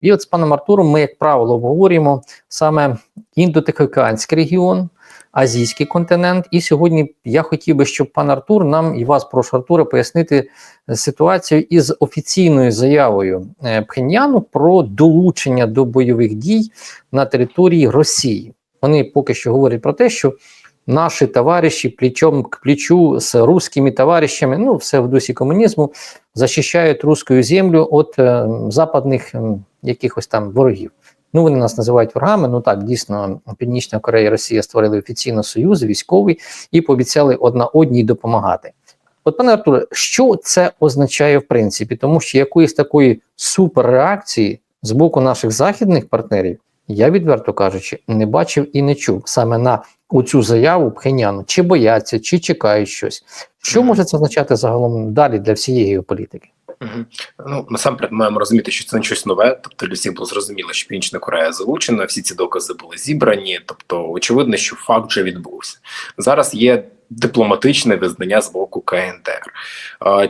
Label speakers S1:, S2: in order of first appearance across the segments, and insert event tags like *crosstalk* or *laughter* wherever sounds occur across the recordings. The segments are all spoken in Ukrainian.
S1: І от з паном Артуром ми, як правило, обговорюємо саме індотихоокеанський регіон, азійський континент. І сьогодні я хотів би, щоб пан Артур нам і вас, прошу Артура, пояснити ситуацію із офіційною заявою е, Пхеньяну про долучення до бойових дій на території Росії. Вони поки що говорять про те, що наші товариші плечом к плечу з русскими товаришами, ну все в дусі комунізму, захищають русську землю від е, западних якихось там ворогів. Ну, вони нас називають ворогами. Ну так, дійсно, Північна Корея і Росія створили офіційно союз військовий і пообіцяли одна одній допомагати. От, пане Артуре, що це означає в принципі? Тому що якоїсь такої суперреакції з боку наших західних партнерів я, відверто кажучи, не бачив і не чув саме на оцю заяву Пхеняну, чи бояться, чи чекають щось. Що може це означати загалом далі для всієї геополітики?
S2: Ну насамперед маємо розуміти, що це не щось нове. Тобто для всіх було зрозуміло, що Північна Корея залучена, всі ці докази були зібрані. Тобто, очевидно, що факт вже відбувся. Зараз є дипломатичне визнання з боку КНДР.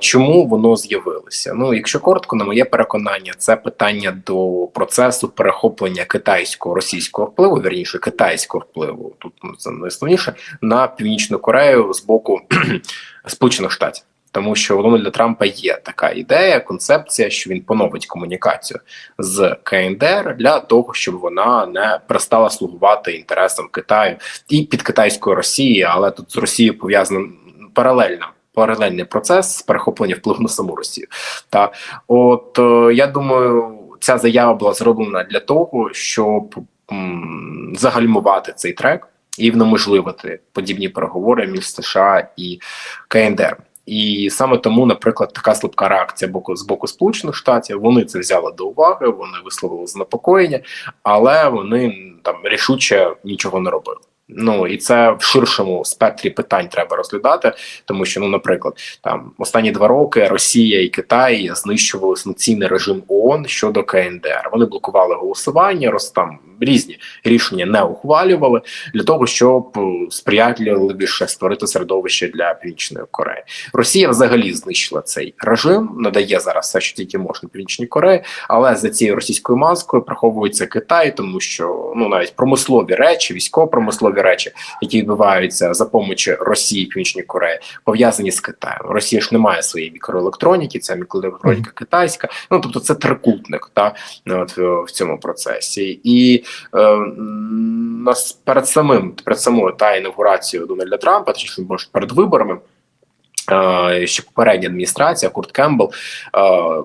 S2: Чому воно з'явилося? Ну, якщо коротко, на моє переконання, це питання до процесу перехоплення китайського російського впливу, вірніше китайського впливу. Тут ну, це найосновніше на північну Корею з боку *clears throat* Сполучених Штатів. Тому що у Дональда Трампа є така ідея, концепція, що він поновить комунікацію з КНДР для того, щоб вона не перестала слугувати інтересам Китаю і під китайської Росії, але тут з Росією пов'язано паралельно. Паралельний процес з перехоплення впливу на саму Росію. Та от е, я думаю, ця заява була зроблена для того, щоб м, загальмувати цей трек і внеможливити подібні переговори між США і КНДР. І саме тому, наприклад, така слабка реакція боку з боку Сполучених Штатів вони це взяли до уваги, вони висловили занепокоєння, але вони там рішуче нічого не робили. Ну і це в ширшому спектрі питань треба розглядати, тому що, ну, наприклад, там останні два роки Росія і Китай знищували санкційний режим ООН щодо КНДР. Вони блокували голосування, роз там різні рішення не ухвалювали для того, щоб сприятливіше створити середовище для північної Кореї. Росія взагалі знищила цей режим, надає зараз все, що тільки можна північній Кореї, але за цією російською маскою приховується Китай, тому що ну навіть промислові речі, військово-промислові речі, які відбуваються за помочі Росії Північній Кореї, пов'язані з Китаєм. Росія ж не має своєї мікроелектроніки, ця мікроелектроніка китайська. Ну тобто, це трикутник та от в цьому процесі і е, нас перед самим перед самою та інаугурацією Дональда Трампа, точніше може перед виборами. Ще попередня адміністрація Курт Кембл,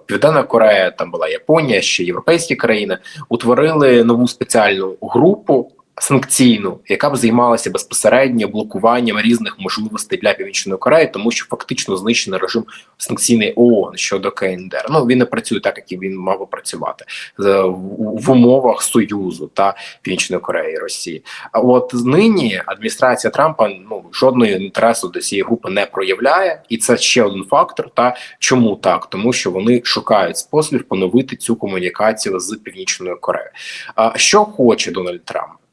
S2: Південна Корея, там була Японія, ще європейські країни утворили нову спеціальну групу санкційну, яка б займалася безпосередньо блокуванням різних можливостей для північної Кореї, тому що фактично знищений режим санкційний ООН щодо КНДР. Ну він не працює так, як він мав би працювати в умовах союзу та північної Кореї і Росії. А от нині адміністрація Трампа ну жодної інтересу до цієї групи не проявляє, і це ще один фактор. Та чому так? Тому що вони шукають спосіб поновити цю комунікацію з північною Кореєю. А що хоче Дональд Трамп?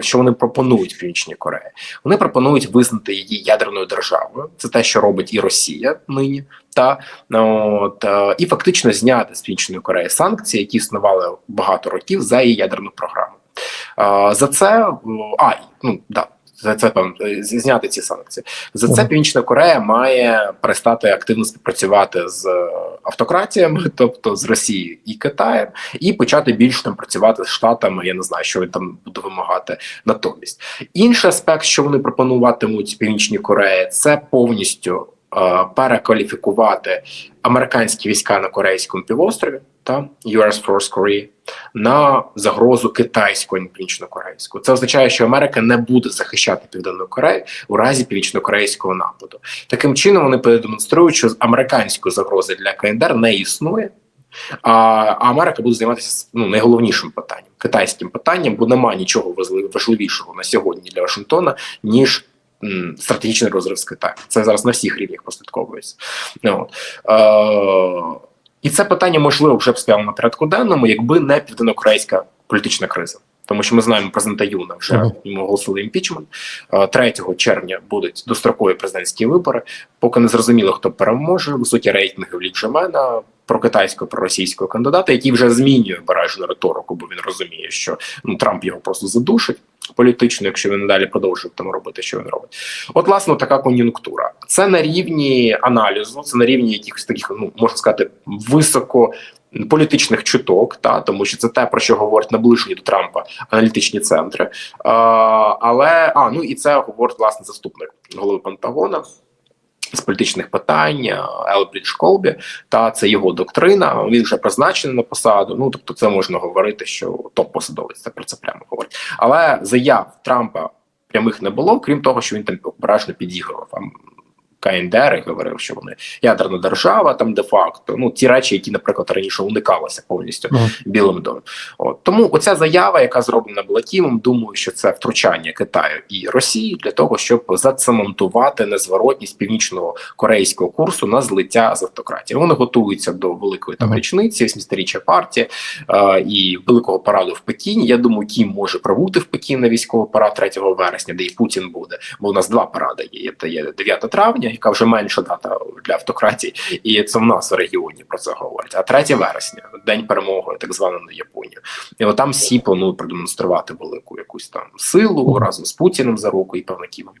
S2: Що вони пропонують Північній Кореї. Вони пропонують визнати її ядерною державою. Це те, що робить і Росія нині, та от е, і фактично зняти з Північної Кореї санкції, які існували багато років за її ядерну програму. За це а ну да за це певно зняти ці санкції. За це Північна Корея має перестати активно співпрацювати з автократіями, тобто з Росією і Китаєм, і почати більше там працювати з штатами. Я не знаю, що він там буде вимагати натомість. Інший аспект, що вони пропонуватимуть Північній Кореї, це повністю е, перекваліфікувати американські війська на корейському півострові та US Force Korea на загрозу китайського північно-корейського. Це означає, що Америка не буде захищати південну Корею у разі північно-корейського нападу. Таким чином вони продемонструють, що американської загрози для КНДР не існує. А Америка буде займатися ну найголовнішим питанням китайським питанням, бо немає нічого важливішого на сьогодні для Вашингтона ніж стратегічний розрив з Китаєм. Це зараз на всіх рівнях прослідковується. Ну, е і це питання можливо вже б стояло на порядку денному, якби не південнокорейська політична криза. Тому що ми знаємо президента Юна вже uh -huh. йому оголосили імпічмент. 3 червня будуть дострокові президентські вибори. Поки не зрозуміло, хто переможе. Високі рейтинги в Ліджемена. про китайського проросійського кандидата, який вже змінює бережну риторику, бо він розуміє, що ну Трамп його просто задушить політично, якщо він далі продовжує там робити, що він робить. От, власне, така кон'юнктура. Це на рівні аналізу, це на рівні якихось таких, ну можна сказати, високо. Політичних чуток, та тому що це те, про що говорять наближені до Трампа аналітичні центри. А, але а ну і це говорить власне заступник голови Пентагона з політичних питань Елбрідж Колбі. Та це його доктрина. Він вже призначений на посаду. Ну тобто, це можна говорити, що топ-посадовець це про це прямо говорить. Але заяв Трампа прямих не було, крім того, що він там обережно підігрував. КНДР і говорив, що вони ядерна держава, там де-факто. Ну ті речі, які, наприклад, раніше уникалися повністю
S1: Мгм.
S2: Білим домом. От тому оця заява, яка зроблена була Кімом, думаю, що це втручання Китаю і Росії для того, щоб зацементувати незворотність північного корейського курсу на злиття з автократії. Вони готуються до великої там річниці, 80-річчя партії е, і великого параду в Пекіні. Я думаю, Кім може прибути в Пекін на військовий парад 3 вересня, де і Путін буде. Бо у нас два паради є. Є 9 травня, яка вже менша дата для автократії, і це в нас в регіоні про це говорять. А 3 вересня, день перемоги, так званої на Японію. І от там всі планують продемонструвати велику якусь там силу разом з Путіним за руку і певна Кімом.